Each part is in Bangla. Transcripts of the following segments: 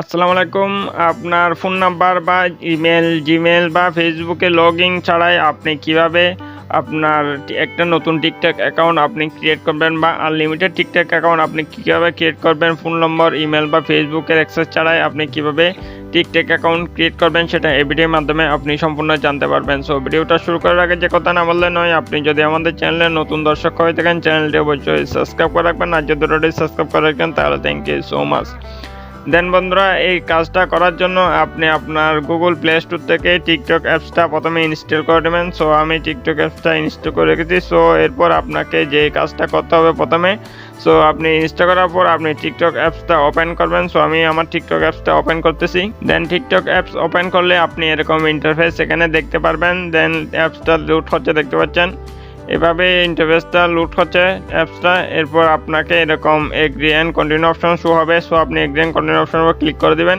আসসালামু আলাইকুম। আপনার ফোন নাম্বার বা ইমেল জিমেল বা ফেসবুকে লগ ইন ছাড়াই আপনি কীভাবে আপনার একটা নতুন টিকটক অ্যাকাউন্ট আপনি ক্রিয়েট করবেন বা আনলিমিটেড টিকটক অ্যাকাউন্ট আপনি কীভাবে ক্রিয়েট করবেন, ফোন নম্বর, ইমেল বা ফেসবুকের অ্যাক্সেস ছাড়াই আপনি কীভাবে টিকটক অ্যাকাউন্ট ক্রিয়েট করবেন সেটা এই ভিডিওর মাধ্যমে আপনি সম্পূর্ণ জানতে পারবেন। সো ভিডিওটা শুরু করার আগে যে কথা না বললে নয়, আপনি যদি আমাদের চ্যানেলে নতুন দর্শক হয়ে থাকেন চ্যানেলটি অবশ্যই সাবস্ক্রাইব করে রাখবেন। আর যদি অলরেডি সাবস্ক্রাইব করে রাখেন, তাহলে thank you so much then বন্ধুরা, এই কাজটা করার জন্য আপনি আপনার গুগল প্লে স্টোর থেকে টিকটক অ্যাপসটা প্রথমে ইনস্টল করে নেবেন। সো আমি টিকটক অ্যাপসটা ইনস্টল করে রেখেছি। সো এরপর আপনাকে যে কাজটা করতে হবে প্রথমে সো আপনি ইনস্টল করার পর আপনি টিকটক অ্যাপসটা ওপেন করবেন। সো আমি আমার টিকটক অ্যাপসটা ওপেন করতেছি। দেন টিকটক অ্যাপস ওপেন করলে আপনি এরকম ইন্টারফেস এখানে দেখতে পারবেন। দেন অ্যাপসটা লুট হচ্ছে, দেখতে পাচ্ছেন? এভাবে ইন্টারফেসটা লুট হচ্ছে অ্যাপসটা এরপর আপনাকে এরকম agree and continue option show হবে। সো আপনি এগ্রি অ্যান্ড কন্টিনিউ অপশনের উপর ক্লিক করে দেবেন।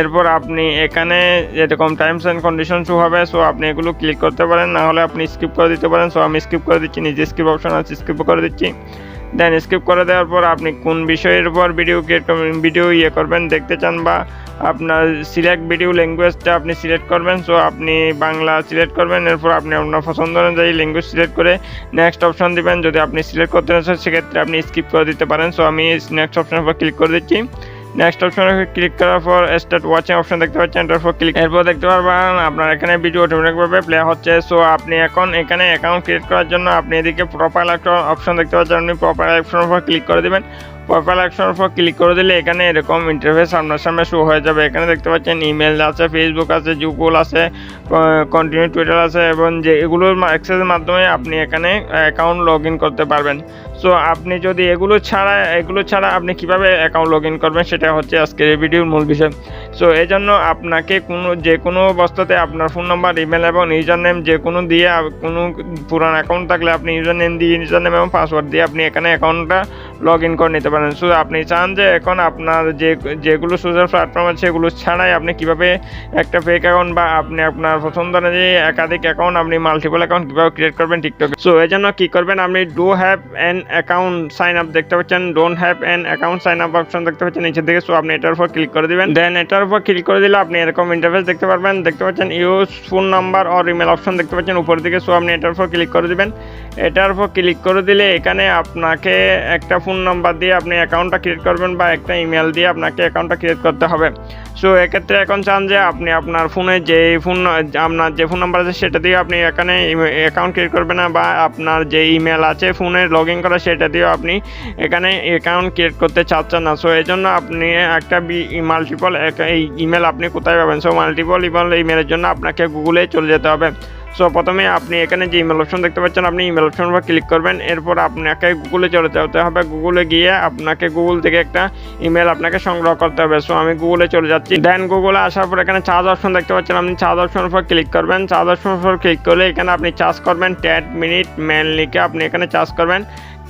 এরপর আপনি এখানে এরকম টাইমস অ্যান্ড কন্ডিশন শো হবে সো আপনি এগুলো ক্লিক করতে পারেন। না হলে আপনি স্কিপ করে দিতে পারেন। সো আমি স্কিপ করে দিচ্ছি, নিজে স্কিপ অপশন আছে স্কিপ করে দিচ্ছি। দেন স্কিপ করে দেওয়ার পর আপনি কোন বিষয়ের উপর ভিডিও ক্রিয়েট ভিডিও ইয়ে করবেন, দেখতে চান বা আপনার সিলেক্ট ভিডিও ল্যাঙ্গুয়েজটা আপনি সিলেক্ট করবেন সো আপনি বাংলা সিলেক্ট করবেন, এরপর আপনি আপনার পছন্দ অনুযায়ী ল্যাঙ্গুয়েজ সিলেক্ট করে নেক্সট অপশন দিবেন। যদি আপনি সিলেক্ট করতে না সেক্ষেত্রে আপনি স্কিপ করে দিতে পারেন। সো আমি নেক্সট অপশনের উপর ক্লিক করে দিচ্ছি। নেক্সট অপশনে ক্লিক করার পর স্টার্ট ওয়াচিং অপশন দেখতে পাচ্ছেন, এটার উপর ক্লিক এরপর দেখতে পারবেন, আপনার এখানে ভিডিও অটোমেটিকভাবে প্লে হচ্ছে। সো আপনি এখন এখানে অ্যাকাউন্ট ক্রিয়েট করার জন্য আপনি এদিকে প্রোফাইল অপশন দেখতে পাচ্ছেন, আপনি প্রোফাইল অপশনের উপর ক্লিক করে দেবেন। প্রোফাইল অপশনের উপর ক্লিক করে দিলে এখানে এরকম ইন্টারফেস আপনার সামনে শো হয়ে যাবে। এখানে দেখতে পাচ্ছেন ইমেল আছে ফেসবুক আছে গুগল আছে কন্টিনিউ টুইটার আছে এবং যে এগুলোর অ্যাক্সেসের মাধ্যমে আপনি এখানে অ্যাকাউন্ট লগ ইন করতে পারবেন। সো আপনি যদি এগুলো ছাড়া এগুলো ছাড়া আপনি কীভাবে অ্যাকাউন্ট লগ ইন করবেন সেটা হচ্ছে আজকের এই ভিডিওর মূল বিষয়। সো এই জন্য আপনাকে কোনো, যে কোনো অবস্থাতে আপনার ফোন নাম্বার ইমেল এবং ইউজার নেম যে কোনো দিয়ে কোনো পুরান অ্যাকাউন্ট থাকলে আপনি ইউজার নেম দিয়ে ইউজার নেম এবং পাসওয়ার্ড দিয়ে আপনি এখানে অ্যাকাউন্টটা লগ ইন করে নিতে পারেন। সো আপনি চান যে এখন আপনার যে, যেগুলো সোশ্যাল প্ল্যাটফর্ম আছে, সেগুলো ছাড়াই আপনি কীভাবে একটা ফেক অ্যাকাউন্ট বা আপনি আপনার পছন্দ অনুযায়ী একাধিক অ্যাকাউন্ট আপনি মাল্টিপল অ্যাকাউন্ট কীভাবে ক্রিয়েট করবেন টিকটকে সো এই জন্য কী করবেন, আপনি do have an account sign up দেখতে পাচ্ছেন don't have an account sign up option দেখতে পাচ্ছেন নিচের দিকে। সো আপনি এটার উপর ক্লিক করে দিবেন। দেন এটার উপর ক্লিক করে দিলে আপনি এরকম ইন্টারফেস দেখতে পারবেন। দেখতে পাচ্ছেন use phone number or email option দেখতে পাচ্ছেন উপরের দিকে। সো আপনি এটার উপর ক্লিক করে দিবেন। এটার উপর ক্লিক করে দিলে এখানে আপনাকে একটা ফোন নাম্বার দিয়ে আপনি অ্যাকাউন্টটা ক্রিয়েট করবেন বা একটা ইমেল দিয়ে আপনাকে অ্যাকাউন্টটা ক্রিয়েট করতে হবে। সো এক্ষেত্রে এখন চান যে আপনি আপনার ফোনে যে ফোন, আপনার যে ফোন নাম্বার আছে সেটা দিয়ে আপনি এখানে অ্যাকাউন্ট ক্রিয়েট করবেন না বা আপনার যে ইমেল আছে, ফোনে লগ ইন করা সেটা দিয়েও আপনি এখানে অ্যাকাউন্ট ক্রিয়েট করতে চাচ্ছেন না। সো এই জন্য আপনি একটা মাল্টিপল এই ইমেল আপনি কোথায় পাবেন? সো মাল্টিপল ইমেল ইমেলের জন্য আপনাকে গুগলে চলে যেতে হবে। সো প্রথমে আপনি এখানে যে ইমেল অপশন দেখতে পাচ্ছেন, আপনি ইমেল অপশন উপর ক্লিক করবেন। এরপর আপনাকে গুগলে চলে যেতে হবে। গুগলে গিয়ে আপনাকে গুগল থেকে একটা ইমেল আপনাকে সংগ্রহ করতে হবে। সো আমি গুগলে চলে যাচ্ছি। দেন গুগলে আসার পর এখানে চার্জ অপশন দেখতে পাচ্ছেন। আপনি চার্জ অপশন উপর ক্লিক করবেন। চার্জ অপশন উপর ক্লিক করলে এখানে আপনি চার্জ করবেন। টেন মিনিট মেল লিখে আপনি এখানে চার্জ করবেন।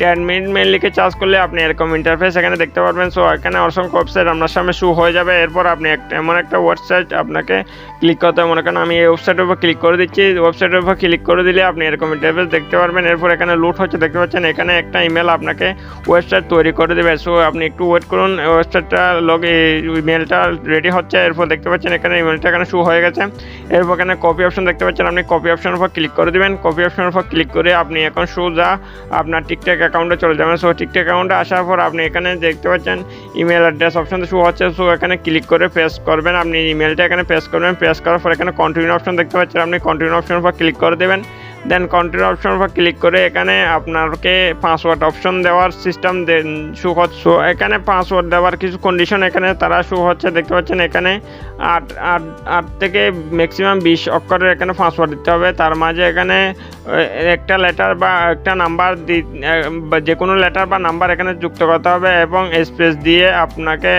টেন মিনিট মেল লিখে চার্জ করলে আপনি এরকম ইন্টারফেস এখানে দেখতে পারবেন। সো এখানে অসংখ্য ওয়েবসাইট আপনার সামনে শু হয়ে যাবে। এরপর আপনি একটা এমন একটা ওয়েবসাইট আপনাকে ক্লিক করতে হবে। মনে করেন আমি এই ওয়েবসাইটের উপর ক্লিক করে দিচ্ছি। ওয়েবসাইটের উপর ক্লিক করে দিলে আপনি এরকম ইন্টারফেস দেখতে পারবেন। এরপর এখানে লুট হচ্ছে। দেখতে পাচ্ছেন এখানে একটা ইমেল আপনাকে ওয়েবসাইট তৈরি করে দেবে। সো আপনি একটু ওয়েট করুন। ওয়েবসাইটটা লগ ইমেলটা রেডি হচ্ছে। এরপর দেখতে পাচ্ছেন এখানে ইমেলটা এখানে শু হয়ে গেছে। এরপর এখানে কপি অপশন দেখতে পাচ্ছেন। আপনি কপি অপশনের উপর ক্লিক করে দেবেন। কপি অপশনের উপর ক্লিক করে আপনি এখন সোজা আপনার টিকটক অ্যাকাউন্টে চলে যাবেন। সো টিকটক অ্যাকাউন্টে আসার পর আপনি এখানে দেখতে পাচ্ছেন ইমেল অ্যাড্রেস অপশন শো হচ্ছে। সো এখানে ক্লিক করে প্রেস করবেন। আপনি ইমেলটা এখানে প্রেস করবেন। প্রেস করার পর এখানে কন্টিনিউ অপশন দেখতে পাচ্ছেন। আপনি কন্টিনিউ অপশন পর ক্লিক করে দেবেন। দেন কন্টিনিউ অপশন উপর ক্লিক করে এখানে আপনাকে পাসওয়ার্ড অপশন দেওয়ার সিস্টেম শো হচ্ছে। এখানে পাসওয়ার্ড দেওয়ার কিছু কন্ডিশন এখানে তারা শো হচ্ছে, দেখতে পাচ্ছেন এখানে আট আট আট থেকে ম্যাক্সিমাম বিশ অক্ষরের এখানে পাসওয়ার্ড দিতে হবে। তার মাঝে এখানে একটা লেটার বা একটা নাম্বার দি যে কোনো লেটার বা নাম্বার এখানে যুক্ত করতে হবে এবং স্পেস দিয়ে আপনাকে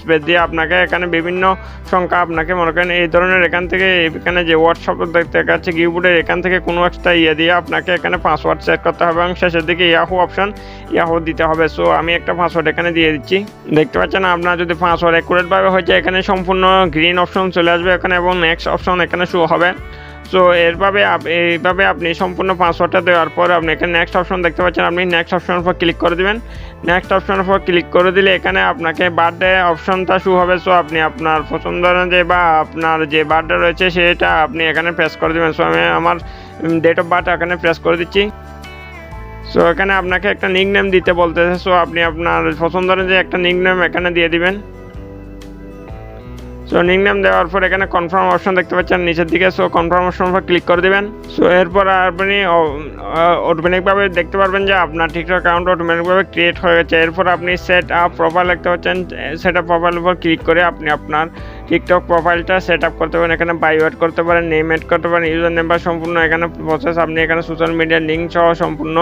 স্পেস দিয়ে আপনাকে এখানে বিভিন্ন সংখ্যা আপনাকে মনে করেন এই ধরনের এখান থেকে এখানে যে হোয়াটসঅ্যাপ দেখতে পাচ্ছি কিবোর্ডের এখান থেকে কোনো একটা ইয়ে দিয়ে আপনাকে এখানে পাসওয়ার্ড সেট করতে হবে এবং শেষের দিকে ইয়াহু অপশন ইয়াহু দিতে হবে। সো আমি একটা পাসওয়ার্ড এখানে দিয়ে দিচ্ছি। দেখতে পাচ্ছেন, আপনার যদি পাসওয়ার্ড অ্যাকুরেটভাবে হয়েছে, এখানে সম্পূর্ণ গ্রিন অপশন চলে আসবে এখানে এবং নেক্সট অপশন এখানে শো হবে। সো এরভাবে এইভাবে আপনি সম্পূর্ণ পাসওয়ার্ডটা দেওয়ার পর আপনি এখানে নেক্সট অপশন দেখতে পাচ্ছেন, আপনি নেক্সট অপশনের উপর ক্লিক করে দিবেন। নেক্সট অপশনের উপর ক্লিক করে দিলে এখানে আপনাকে বার্থডে অপশনটা শু হবে। সো আপনি আপনার পছন্দ অনুযায়ী বা আপনার যে বার্থডে রয়েছে, সেটা আপনি এখানে প্রেস করে দেবেন। সো আমি আমার ডেট অফ বার্থ এখানে প্রেস করে দিচ্ছি। সো এখানে আপনাকে একটা নিক নেম দিতে বলতেছে। সো আপনি আপনার পছন্দ অনুযায়ী একটা নিক নেম এখানে দিয়ে দিবেন। সো নিক নেম দেওয়ার পর এখানে কনফার্ম অপশন দেখতে পাচ্ছেন নিচের দিকে। সো কনফার্ম অপশন উপর ক্লিক করে দিবেন। সো এরপর আপনি অটোমেটিকভাবে দেখতে পারবেন যে আপনার টিকটক অ্যাকাউন্ট অটোমেটিকভাবে ক্রিয়েট হয়ে গেছে। এরপর আপনি সেট আপ প্রোফাইল দেখতে পাচ্ছেন সেট আপ প্রোফাইল উপর ক্লিক করে আপনি আপনার টিকটক প্রোফাইলটা সেট আপ করতে পারেন, এখানে বাই অ্যাড করতে পারেন নেম অ্যাড করতে পারেন ইউজার নেম বা সম্পূর্ণ এখানে প্রসেস আপনি এখানে সোশ্যাল মিডিয়ার লিঙ্ক সহ সম্পূর্ণ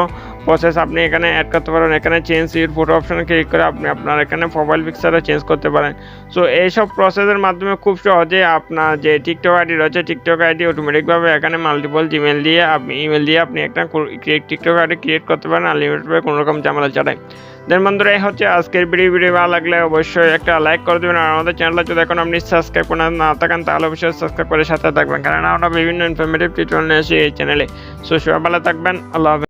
প্রসেস আপনি এখানে অ্যাড করতে পারেন, এখানে চেঞ্জ ইউর ফটো অপশনে ক্লিক করে আপনি আপনার এখানে প্রোফাইল পিকচারও চেঞ্জ করতে পারেন। সো এইসব প্রসেসের মাধ্যমে খুব সহজে আপনার যে টিকটক আইডি রয়েছে টিকটক আইডি অটোমেটিকভাবে এখানে মাল্টিপল জিমেল দিয়ে আপনি ইমেল দিয়ে আপনি একটা টিকটক আইডি ক্রিয়েট করতে পারেন আনলিমিটেড কোনো রকম ঝামেলা ছাড়াই। দেন বন্ধুরা, এই হচ্ছে আজকের ভিডিও ভিডিও ভালো লাগলে অবশ্যই একটা লাইক করে দেবেন। আর আমাদের চ্যানেলটা যদি এখন আপনি সাবস্ক্রাইব করে না থাকেন, তাহলে অবশ্যই সাবস্ক্রাইব করে সাথে থাকবেন। কারণ আমরা বিভিন্ন ইনফরমেটিভ টিউটোরিয়াল নিয়ে আসি এই চ্যানেলে সো সবাই ভালো থাকবেন। আল্লাহ